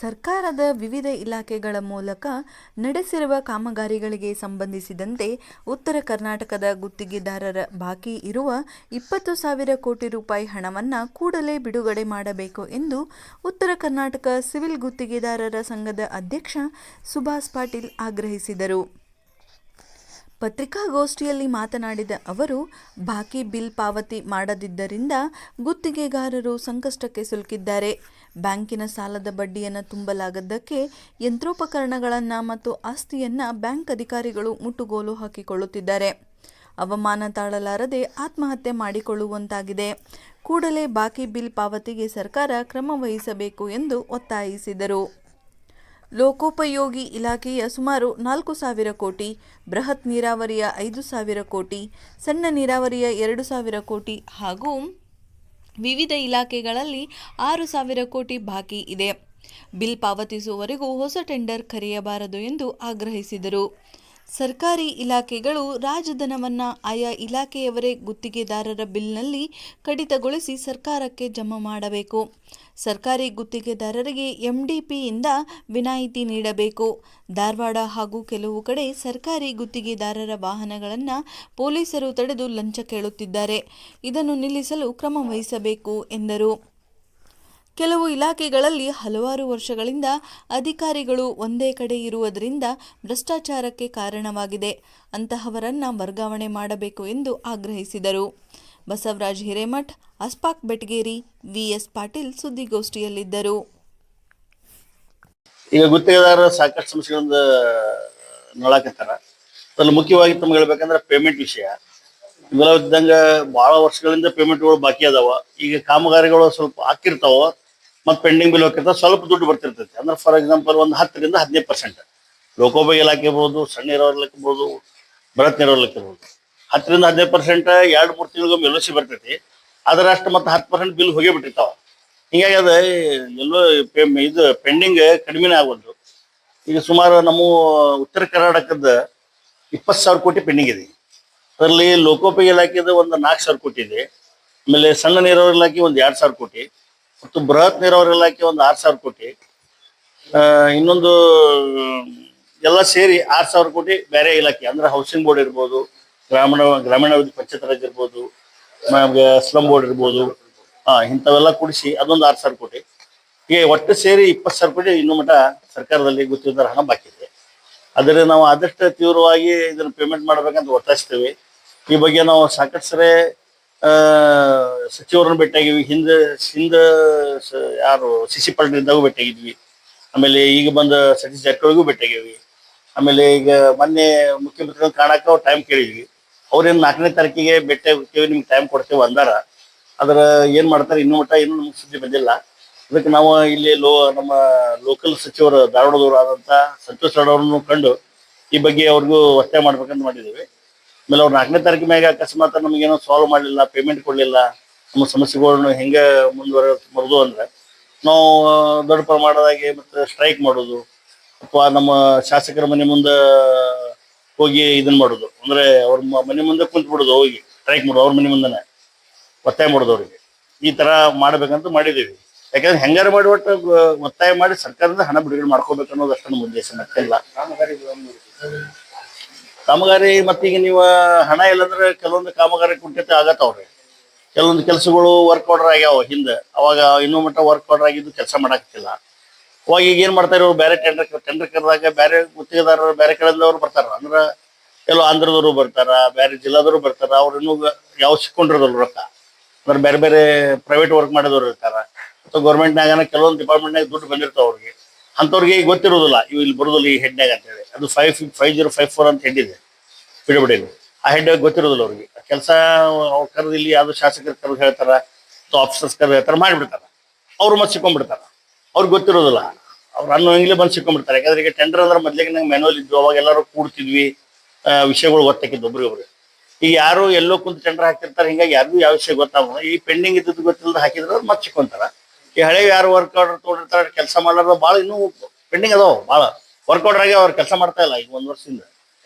ಸರ್ಕಾರದ ವಿವಿಧ ಇಲಾಖೆಗಳ ಮೂಲಕ ನಡೆಸಿರುವ ಕಾಮಗಾರಿಗಳಿಗೆ ಸಂಬಂಧಿಸಿದಂತೆ ಉತ್ತರ ಕರ್ನಾಟಕದ ಗುತ್ತಿಗೆದಾರರ ಬಾಕಿ ಇರುವ ಇಪ್ಪತ್ತು ಸಾವಿರ ಕೋಟಿ ರೂಪಾಯಿ ಹಣವನ್ನು ಕೂಡಲೇ ಬಿಡುಗಡೆ ಮಾಡಬೇಕು ಎಂದು ಉತ್ತರ ಕರ್ನಾಟಕ ಸಿವಿಲ್ ಗುತ್ತಿಗೆದಾರರ ಸಂಘದ ಅಧ್ಯಕ್ಷ ಸುಭಾಸ್ ಪಾಟೀಲ್ ಆಗ್ರಹಿಸಿದರು. ಪತ್ರಿಕಾಗೋಷ್ಠಿಯಲ್ಲಿ ಮಾತನಾಡಿದ ಅವರು, ಬಾಕಿ ಬಿಲ್ ಪಾವತಿ ಮಾಡದಿದ್ದರಿಂದ ಗುತ್ತಿಗೆಗಾರರು ಸಂಕಷ್ಟಕ್ಕೆ ಸಿಲುಕಿದ್ದಾರೆ. ಬ್ಯಾಂಕಿನ ಸಾಲದ ಬಡ್ಡಿಯನ್ನು ತುಂಬಲಾಗದ್ದಕ್ಕೆ ಯಂತ್ರೋಪಕರಣಗಳನ್ನು ಮತ್ತು ಆಸ್ತಿಯನ್ನು ಬ್ಯಾಂಕ್ ಅಧಿಕಾರಿಗಳು ಮುಟ್ಟುಗೋಲು ಹಾಕಿಕೊಳ್ಳುತ್ತಿದ್ದಾರೆ. ಅವಮಾನ ತಾಳಲಾರದೆ ಆತ್ಮಹತ್ಯೆ ಮಾಡಿಕೊಳ್ಳುವಂತಾಗಿದೆ. ಕೂಡಲೇ ಬಾಕಿ ಬಿಲ್ ಪಾವತಿಗೆ ಸರ್ಕಾರ ಕ್ರಮ ವಹಿಸಬೇಕು ಎಂದು ಒತ್ತಾಯಿಸಿದರು. ಲೋಕೋಪಯೋಗಿ ಇಲಾಖೆಯ ಸುಮಾರು ನಾಲ್ಕು ಸಾವಿರ ಕೋಟಿ, ಬೃಹತ್ ನೀರಾವರಿಯ ಐದು ಸಾವಿರ ಕೋಟಿ, ಸಣ್ಣ ನೀರಾವರಿಯ ಎರಡು ಸಾವಿರ ಕೋಟಿ ಹಾಗೂ ವಿವಿಧ ಇಲಾಖೆಗಳಲ್ಲಿ ಆರು ಸಾವಿರ ಕೋಟಿ ಬಾಕಿ ಇದೆ. ಬಿಲ್ ಪಾವತಿಸುವವರೆಗೂ ಹೊಸ ಟೆಂಡರ್ ಕರೆಯಬಾರದು ಎಂದು ಆಗ್ರಹಿಸಿದರು. ಸರ್ಕಾರಿ ಇಲಾಖೆಗಳು ರಾಜಧನವನ್ನು ಆಯಾ ಇಲಾಖೆಯವರೇ ಗುತ್ತಿಗೆದಾರರ ಬಿಲ್ನಲ್ಲಿ ಕಡಿತಗೊಳಿಸಿ ಸರ್ಕಾರಕ್ಕೆ ಜಮಾ ಮಾಡಬೇಕು. ಸರ್ಕಾರಿ ಗುತ್ತಿಗೆದಾರರಿಗೆ ಎಂಡಿಪಿಯಿಂದ ವಿನಾಯಿತಿ ನೀಡಬೇಕು. ಧಾರವಾಡ ಹಾಗೂ ಕೆಲವು ಕಡೆ ಸರ್ಕಾರಿ ಗುತ್ತಿಗೆದಾರರ ವಾಹನಗಳನ್ನು ಪೊಲೀಸರು ತಡೆದು ಲಂಚ ಕೇಳುತ್ತಿದ್ದಾರೆ. ಇದನ್ನು ನಿಲ್ಲಿಸಲು ಕ್ರಮ ವಹಿಸಬೇಕು ಎಂದರು. ಕೆಲವು ಇಲಾಖೆಗಳಲ್ಲಿ ಹಲವಾರು ವರ್ಷಗಳಿಂದ ಅಧಿಕಾರಿಗಳು ಒಂದೇ ಕಡೆ ಇರುವುದರಿಂದ ಭ್ರಷ್ಟಾಚಾರಕ್ಕೆ ಕಾರಣವಾಗಿದೆ. ಅಂತಹವರನ್ನ ವರ್ಗಾವಣೆ ಮಾಡಬೇಕು ಎಂದು ಆಗ್ರಹಿಸಿದರು. ಬಸವರಾಜ್ ಹಿರೇಮಠ್, ಅಸ್ಪಾಕ್ ಬೆಟಗೇರಿ, ವಿಎಸ್ ಪಾಟೀಲ್ ಸುದ್ದಿಗೋಷ್ಠಿಯಲ್ಲಿದ್ದರು. ಈಗ ಗುತ್ತಿಗೆದಾರ ಸಾಕಷ್ಟು ಸಮಸ್ಯೆಗಳಿಂದ ನೋಡಾಕತ್ತಾರ ಅದ್ರಲ್ಲಿ ಮುಖ್ಯವಾಗಿ ತಮ್ಗೆ ಹೇಳ್ಬೇಕಂದ್ರೆ ಪೇಮೆಂಟ್ ವಿಷಯ. ಇದೆಲ್ಲ ಇದ್ದಂಗ ಬಹಳ ವರ್ಷಗಳಿಂದ ಪೇಮೆಂಟ್ಗಳು ಬಾಕಿ ಅದಾವ. ಈಗ ಕಾಮಗಾರಿಗಳು ಸ್ವಲ್ಪ ಹಾಕಿರ್ತಾವ ಮತ್ತೆ ಪೆಂಡಿಂಗ್ ಬಿಲ್ ಹೋಗಿರ್ತದೆ ಸ್ವಲ್ಪ ದುಡ್ಡು ಬರ್ತಿರ್ತೈತಿ. ಅಂದ್ರೆ ಫಾರ್ ಎಕ್ಸಾಂಪಲ್ ಒಂದು ಹತ್ತರಿಂದ ಹದಿನೈದು ಪರ್ಸೆಂಟ್ ಲೋಕೋಪಯೋಗಿ ಇಲಾಖೆ ಇರ್ಬೋದು, ಸಣ್ಣ ನೀರಾವರಿ ಇರ್ಬೋದು, ಬೃಹತ್ ನೀರಾವರಿ ಇರ್ಬೋದು. ಹತ್ತರಿಂದ ಹದಿನೈದು ಪರ್ಸೆಂಟ್ ಎರಡು ಮೂರು ತಿಂಗಳಿಗೊಮ್ಮೆ ಎಲ್ ಸಿ ಬರ್ತೈತಿ. ಅದರ ಅಷ್ಟು ಮತ್ತೆ ಹತ್ತು ಪರ್ಸೆಂಟ್ ಬಿಲ್ ಹೋಗೇ ಬಿಟ್ಟಿರ್ತಾವ ಹಿಂಗಾಗಿ ಅದ ಎಲ್ಲೋ ಇದು ಪೆಂಡಿಂಗ್ ಕಡಿಮೆನೇ ಆಗೋದು. ಈಗ ಸುಮಾರು ನಮ್ಮ ಉತ್ತರ ಕರ್ನಾಟಕದ ಇಪ್ಪತ್ತು ಸಾವಿರ ಕೋಟಿ ಪೆಂಡಿಂಗ್ ಇದೆ. ಅದರಲ್ಲಿ ಲೋಕೋಪಯೋಗಿ ಇಲಾಖೆದ ಒಂದು ನಾಲ್ಕು ಸಾವಿರ ಕೋಟಿ ಇದೆ. ಆಮೇಲೆ ಸಣ್ಣ ನೀರಾವರಿ ಇಲಾಖೆ ಒಂದು ಎರಡು ಸಾವಿರ ಕೋಟಿ. ಮತ್ತು ಬೃಹತ್ ನೀರಾವರಿ ಇಲಾಖೆ ಒಂದು ಆರು ಸಾವಿರ ಕೋಟಿ. ಇನ್ನೊಂದು, ಎಲ್ಲ ಸೇರಿ ಆರು ಸಾವಿರ ಕೋಟಿ ಬೇರೆ ಇಲಾಖೆ, ಅಂದ್ರೆ ಹೌಸಿಂಗ್ ಬೋರ್ಡ್ ಇರ್ಬೋದು, ಗ್ರಾಮೀಣ, ಗ್ರಾಮೀಣಾಭಿವೃದ್ಧಿ ಪಂಚಾಯತ್ ರಾಜ್ ಇರ್ಬೋದು ಸ್ಲಮ್ ಬೋರ್ಡ್ ಇರ್ಬೋದು ಹಾ ಇಂಥವೆಲ್ಲ ಕೂಡಿಸಿ ಅದೊಂದು ಆರು ಸಾವಿರ ಕೋಟಿ. ಹೀಗೆ ಒಟ್ಟು ಸೇರಿ ಇಪ್ಪತ್ತು ಸಾವಿರ ಕೋಟಿ ಇನ್ನೂ ಮಟ್ಟ ಸರ್ಕಾರದಲ್ಲಿ ಗೊತ್ತಿದ್ದರ ಹಣ ಬಾಕಿ ಇದೆ. ಆದರೆ ನಾವು ಆದಷ್ಟು ತೀವ್ರವಾಗಿ ಇದನ್ನು ಪೇಮೆಂಟ್ ಮಾಡ್ಬೇಕಂತ ಒತ್ತಾಯಿಸ್ತೇವೆ. ಈ ಬಗ್ಗೆ ನಾವು ಸಾಕಷ್ಟು ಸರಿ ಸಚಿವರನ್ನು ಭೇಟಿಯಾಗಿವಿ ಹಿಂದೆ ಹಿಂದೆ ಯಾರು, ಸಿಸಿ ಪಾಟೀಲ್ ಭೇಟಿಯಾಗಿದ್ವಿ. ಆಮೇಲೆ ಈಗ ಬಂದ ಸತೀಶ್ ಜಾರಕಿಹೊಳಿಗೂ ಭೇಟಿಯಾಗಿವಿ ಆಮೇಲೆ ಈಗ ಮೊನ್ನೆ ಮುಖ್ಯಮಂತ್ರಿಗಳನ್ನ ಕಾಣಕ್ಕೆ ಅವ್ರು ಟೈಮ್ ಕೇಳಿದ್ವಿ. ಅವ್ರೇನು ನಾಲ್ಕನೇ ತಾರೀಕಿಗೆ ಭೇಟಿ ಹೋಗ್ತೇವೆ ನಿಮ್ಗೆ ಟೈಮ್ ಕೊಡ್ತೇವೆ ಅಂದಾರ. ಅದರ ಏನ್ ಮಾಡ್ತಾರೆ, ಇನ್ನೂ ಮಟ್ಟ ಇನ್ನೂ ನಮ್ಗೆ ಸುದ್ದಿ ಬಂದಿಲ್ಲ. ಅದಕ್ಕೆ ನಾವು ಇಲ್ಲಿ ಲೋ, ನಮ್ಮ ಲೋಕಲ್ ಸಚಿವರು ಧಾರವಾಡದವರು ಆದಂತ ಸಂತೋಷ್ ಅವ್ರನ್ನು ಕಂಡು ಈ ಬಗ್ಗೆ ಅವ್ರಿಗೂ ಒತ್ತಾಯ ಮಾಡ್ಬೇಕಂತ ಮಾಡಿದ್ದೀವಿ. ಆಮೇಲೆ ಅವ್ರು ನಾಲ್ಕನೇ ತಾರೀಕು ಮ್ಯಾಗ ಅಕಸ್ಮಾತ್ ನಮಗೇನೋ ಸಾಲ್ವ್ ಮಾಡಲಿಲ್ಲ ಪೇಮೆಂಟ್ ಕೊಡಲಿಲ್ಲ, ನಮ್ಮ ಸಮಸ್ಯೆಗಳನ್ನ ಹೆಂಗೆ ಮುಂದುವರೆದು ಅಂದ್ರೆ ನಾವು ದೊಡ್ಡ ಪ್ರಮಾಣದಾಗಿ ಮತ್ತೆ ಸ್ಟ್ರೈಕ್ ಮಾಡೋದು, ಅಥವಾ ನಮ್ಮ ಶಾಸಕರ ಮನೆ ಮುಂದೆ ಹೋಗಿ ಇದನ್ನ ಮಾಡೋದು. ಅಂದ್ರೆ ಅವ್ರ ಮನೆ ಮುಂದೆ ಕುಂತ್ ಬಿಡೋದು, ಹೋಗಿ ಸ್ಟ್ರೈಕ್ ಮಾಡೋದು, ಅವ್ರ ಮನೆ ಮುಂದೆನೆ ಒತ್ತಾಯ ಮಾಡೋದು ಅವ್ರಿಗೆ. ಈ ತರ ಮಾಡ್ಬೇಕಂತ ಮಾಡಿದೀವಿ. ಯಾಕಂದ್ರೆ ಹೆಂಗಾರ ಮಾಡಿ ಒಟ್ಟು, ಒತ್ತಾಯ ಮಾಡಿ ಸರ್ಕಾರದಿಂದ ಹಣ ಬಿಡುಗಡೆ ಮಾಡ್ಕೋಬೇಕು ಅನ್ನೋದು ಅಷ್ಟೇ ನಮ್ಮ ಉದ್ದೇಶ ಮತ್ತೆಲ್ಲ. ಕಾಮಗಾರಿ ಮತ್ತೀಗ ನೀವು ಹಣ ಇಲ್ಲಂದ್ರೆ ಕೆಲವೊಂದು ಕಾಮಗಾರಿ ಕುಂಠಿತ ಆಗತ್ತವ್ರಿ. ಕೆಲವೊಂದು ಕೆಲಸಗಳು ವರ್ಕ್ ಆರ್ಡರ್ ಆಗ್ಯಾವ ಹಿಂದೆ. ಅವಾಗ ಇನ್ನೂ ಮಟ್ಟ ವರ್ಕ್ ಆರ್ಡರ್ ಆಗಿದ್ದು ಕೆಲಸ ಮಾಡಾಕತ್ತಿಲ್ಲ. ಅವಾಗ ಈಗ ಏನ್ ಮಾಡ್ತಾರೆ ಇವ್ರು ಬೇರೆ ಟೆಂಡರ್ ಟೆಂಡರ್ ಕರೆದಾಗ ಬೇರೆ ಗುತ್ತಿಗೆದಾರರು ಬೇರೆ ಕಡೆಯಿಂದವ್ರು ಬರ್ತಾರ. ಅಂದ್ರ ಕೆಲವು ಆಂಧ್ರದವರು ಬರ್ತಾರ ಬೇರೆ ಜಿಲ್ಲಾದವರು ಬರ್ತಾರ, ಅವ್ರು ಇನ್ನೂ ಯಾವ ಸಿಕ್ಕೊಂಡಿರೋದಲ್ಲ ರೊಕ್ಕ? ಅಂದ್ರೆ ಬೇರೆ ಬೇರೆ ಪ್ರೈವೇಟ್ ವರ್ಕ್ ಮಾಡಿದವ್ರು ಇರ್ತಾರ. ಅಥವಾ ಗೌರ್ಮೆಂಟ್ನಾಗ ಕೆಲವೊಂದು ಡಿಪಾರ್ಟ್ಮೆಂಟ್ನಾಗ ದುಡ್ಡು ಬಂದಿರ್ತಾವ ಅವ್ರಿಗೆ. ಅಂಥವ್ರಿಗೆ ಗೊತ್ತಿರೋದಿಲ್ಲ ಇವು ಇಲ್ಲಿ ಬರೋದಿಲ್ಲ ಈ ಹೆಡ್ನಾಗ ಅಂತೇಳಿ. ಅದು five five zero five four ಅಂತ ಹೆಡ್ ಇದೆ ಪಿಡಬ್ಲ್ಯೂಡಿ ಆ ಹೆಡ್ ಗೊತ್ತಿರೋದಿಲ್ಲ ಅವ್ರಿಗೆ. ಕೆಲಸ ಅವ್ರು ಕರೆದು ಇಲ್ಲಿ ಯಾವ್ದು ಶಾಸಕರು ಕರೆದು ಹೇಳ್ತಾರ, ಅಥವಾ ಆಫೀಸರ್ಸ್ ಕರೆದು ಹೇಳ್ತಾರ, ಮಾಡಿಬಿಡ್ತಾರ. ಅವ್ರು ಮತ್ತೆ ಸಿಕ್ಕೊಂಡ್ಬಿಡ್ತಾರ ಅವ್ರಿಗೆ ಗೊತ್ತಿರೋದಿಲ್ಲ. ಅವ್ರು ಅನ್ನೋ ಹಿಂಗ್ಲೇ ಬಂದು ಸಿಕ್ಕೊಂಡ್ಬಿಡ್ತಾರೆ ಯಾಕಂದ್ರೆ ಈಗ ಟೆಂಡರ್ ಅಂದ್ರೆ ಮೊದ್ಲಿಗೆ ನಂಗೆ ಮೆನುವಲ್ ಇದ್ವು, ಅವಾಗ ಎಲ್ಲರೂ ಕೂಡ್ತಿದ್ವಿ ವಿಷಯಗಳು ಗೊತ್ತಾಕಿದ್ದು ಒಬ್ರಿಗೊಬ್ರು ಈಗ ಯಾರು ಎಲ್ಲೋ ಕುಂತ ಟೆಂಡರ್ ಹಾಕಿರ್ತಾರೆ ಹಿಂಗಾಗಿ ಯಾರಿಗೂ ಯಾವ ವಿಷಯ ಗೊತ್ತಾಗ ಈ ಪೆಂಡಿಂಗ್ ಇದ್ದದ್ದು ಗೊತ್ತಿಲ್ಲದ ಹಾಕಿದ್ರೆ ಅವ್ರು ಮತ್ತೆ ಸಿಕ್ಕೊಂತಾರ. ಈ ಹಳೆ ಯಾರು ವರ್ಕ್ ಆರ್ಡರ್ ತೊಗೊಂಡಿರ್ತಾರೆ, ಕೆಲಸ ಮಾಡೋದು ಭಾಳ ಇನ್ನೂ ಪೆಂಡಿಂಗ್ ಅದಾವ ಭಾಳ ವರ್ಕ್ ಆರ್ಡರ್ ಆಗಿ ಅವ್ರು ಕೆಲಸ ಮಾಡ್ತಾ ಇಲ್ಲ, ಈಗ ಒಂದು ವರ್ಷದಿಂದ.